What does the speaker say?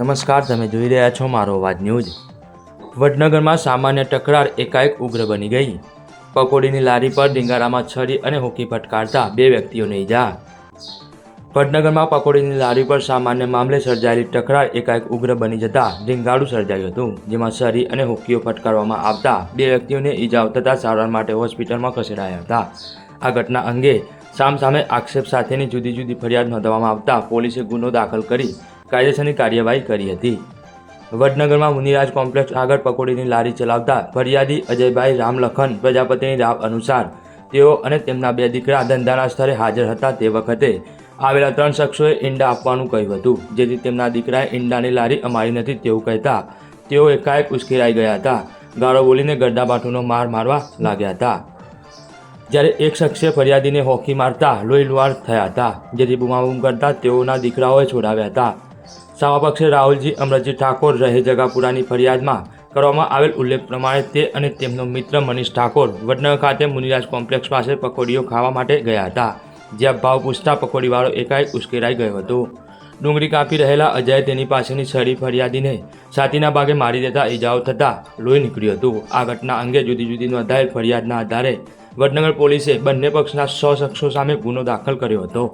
નમસ્કાર, તમે જોઈ રહ્યા છો મારો અવાજ ન્યૂઝ. વડનગરમાં સામાન્ય ટકરાર એકાએક ઉગ્ર બની ગઈ. પકોડીની લારી પર ડીંગારામાં છરી અને હોકી ફટકારતા બે વ્યક્તિઓને ઈજા. વડનગરમાં પકોડીની લારી પર સામાન્ય મામલે સર્જાયેલી ટકરાર એકાએક ઉગ્ર બની જતા ઢીંગાડું સર્જાયું હતું, જેમાં છરી અને હોકીઓ ફટકારવામાં આવતા બે વ્યક્તિઓને ઈજાઓ થતાં સારવાર માટે હોસ્પિટલમાં ખસેડાયા હતા. આ ઘટના અંગે સામસામે આક્ષેપ સાથેની જુદી જુદી ફરિયાદ નોંધવામાં આવતા પોલીસે ગુનો દાખલ કરી કાયદેસરની કાર્યવાહી કરી હતી. વડનગરમાં મુનિરાજ કોમ્પ્લેક્સ આગળ પકોડીની લારી ચલાવતા ફરિયાદી અજયભાઈ રામલખન પ્રજાપતિની રાવ અનુસાર તેઓ અને તેમના બે દીકરા ધંધાના સ્થળે હાજર હતા તે વખતે આવેલા ત્રણ શખ્સોએ ઈંડા આપવાનું કહ્યું હતું. જેથી તેમના દીકરાએ ઈંડાની લારી અમારી નથી તેવું કહેતા તેઓ એકાએક ઉશ્કેરાઈ ગયા હતા. ગાળો બોલીને ગરડાબાઠુનો માર મારવા લાગ્યા હતા. જ્યારે એક શખ્સે ફરિયાદીને હોકી મારતા લોહી લુહાર થયા હતા. જેથી બુમાબુમ કરતા તેઓના દીકરાઓએ છોડાવ્યા હતા. સામા પક્ષે રાહુલજી, અમરજી ઠાકોર રહે જગાપુરાની ફરિયાદમાં કરવામાં આવેલ ઉલ્લેખ પ્રમાણે તે અને તેમનો મિત્ર મનીષ ઠાકોર વડનગર ખાતે મુનિરાજ કોમ્પ્લેક્સ પાસે પકોડીઓ ખાવા માટે ગયા હતા, જ્યાં ભાવ પૂછતા પકોડીવાળો એકાએક ઉશ્કેરાઈ ગયો હતો. ડુંગળી કાપી રહેલા અજયે તેની પાસેની છરી ફરિયાદીને છાતીના ભાગે મારી દેતા ઈજાઓ થતાં લોહી નીકળ્યું હતું. આ ઘટના અંગે જુદી જુદી નોંધાયેલ ફરિયાદના આધારે વડનગર પોલીસે બંને પક્ષના સો શખ્સો સામે ગુનો દાખલ કર્યો હતો.